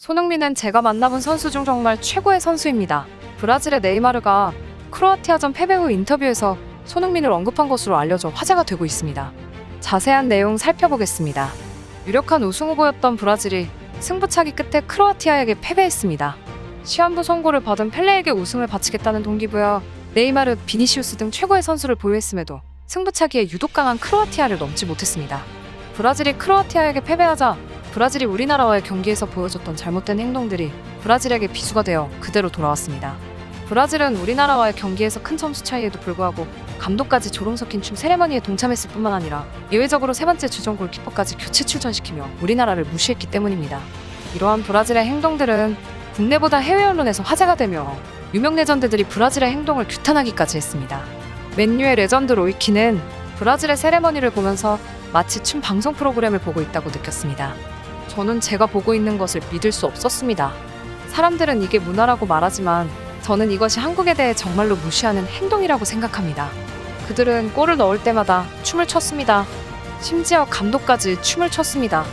손흥민은 제가 만나본 선수 중 정말 최고의 선수입니다. 브라질의 네이마르가 크로아티아전 패배 후 인터뷰에서 손흥민을 언급한 것으로 알려져 화제가 되고 있습니다. 자세한 내용 살펴보겠습니다. 유력한 우승 후보였던 브라질이 승부차기 끝에 크로아티아에게 패배했습니다. 시한부 선고를 받은 펠레에게 우승을 바치겠다는 동기부여 네이마르, 비니시우스 등 최고의 선수를 보유했음에도 승부차기에 유독 강한 크로아티아를 넘지 못했습니다. 브라질이 크로아티아에게 패배하자 브라질이 우리나라와의 경기에서 보여줬던 잘못된 행동들이 브라질에게 비수가 되어 그대로 돌아왔습니다. 브라질은 우리나라와의 경기에서 큰 점수 차이에도 불구하고 감독까지 조롱 섞인 춤 세레머니에 동참했을 뿐만 아니라 예외적으로 세 번째 주전 골키퍼까지 교체 출전시키며 우리나라를 무시했기 때문입니다. 이러한 브라질의 행동들은 국내보다 해외 언론에서 화제가 되며 유명 레전드들이 브라질의 행동을 규탄하기까지 했습니다. 맨유의 레전드 로이키는 브라질의 세레머니를 보면서 마치 춤 방송 프로그램을 보고 있다고 느꼈습니다. 저는 제가 보고 있는 것을 믿을 수 없었습니다. 사람들은 이게 문화라고 말하지만 저는 이것이 한국에 대해 정말로 무시하는 행동이라고 생각합니다. 그들은 골을 넣을 때마다 춤을 췄습니다. 심지어 감독까지 춤을 췄습니다.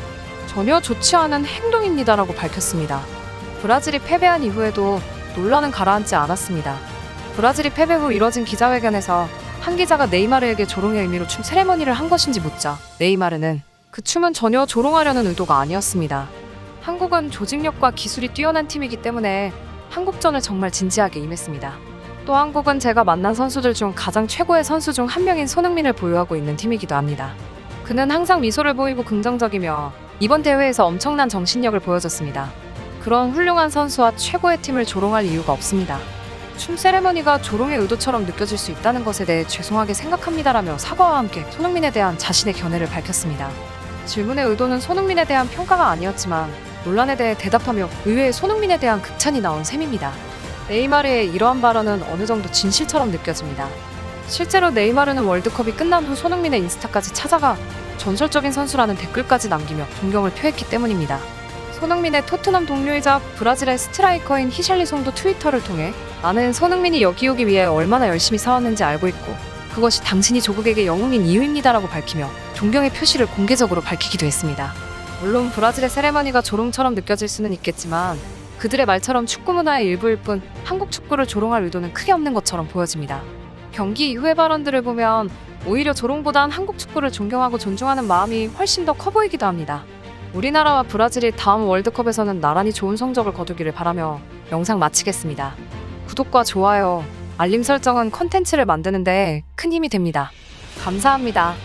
전혀 좋지 않은 행동입니다라고 밝혔습니다. 브라질이 패배한 이후에도 논란은 가라앉지 않았습니다. 브라질이 패배 후 이뤄진 기자회견에서 한 기자가 네이마르에게 조롱의 의미로 춤 세레머니를 한 것인지 묻자 네이마르는 그 춤은 전혀 조롱하려는 의도가 아니었습니다. 한국은 조직력과 기술이 뛰어난 팀이기 때문에 한국전을 정말 진지하게 임했습니다. 또 한국은 제가 만난 선수들 중 가장 최고의 선수 중 한 명인 손흥민을 보유하고 있는 팀이기도 합니다. 그는 항상 미소를 보이고 긍정적이며 이번 대회에서 엄청난 정신력을 보여줬습니다. 그런 훌륭한 선수와 최고의 팀을 조롱할 이유가 없습니다. 춤 세레머니가 조롱의 의도처럼 느껴질 수 있다는 것에 대해 죄송하게 생각합니다라며 사과와 함께 손흥민에 대한 자신의 견해를 밝혔습니다. 질문의 의도는 손흥민에 대한 평가가 아니었지만 논란에 대해 대답하며 의외의 손흥민에 대한 극찬이 나온 셈입니다. 네이마르의 이러한 발언은 어느 정도 진실처럼 느껴집니다. 실제로 네이마르는 월드컵이 끝난 후 손흥민의 인스타까지 찾아가 전설적인 선수라는 댓글까지 남기며 존경을 표했기 때문입니다. 손흥민의 토트넘 동료이자 브라질의 스트라이커인 히샬리송도 트위터를 통해 나는 손흥민이 여기 오기 위해 얼마나 열심히 싸웠는지 알고 있고 그것이 당신이 조국에게 영웅인 이유입니다라고 밝히며 존경의 표시를 공개적으로 밝히기도 했습니다. 물론 브라질의 세레머니가 조롱처럼 느껴질 수는 있겠지만 그들의 말처럼 축구 문화의 일부일 뿐 한국 축구를 조롱할 의도는 크게 없는 것처럼 보여집니다. 경기 이후의 발언들을 보면 오히려 조롱보단 한국 축구를 존경하고 존중하는 마음이 훨씬 더 커 보이기도 합니다. 우리나라와 브라질이 다음 월드컵에서는 나란히 좋은 성적을 거두기를 바라며 영상 마치겠습니다. 구독과 좋아요, 알림 설정은 컨텐츠를 만드는데 큰 힘이 됩니다. 감사합니다.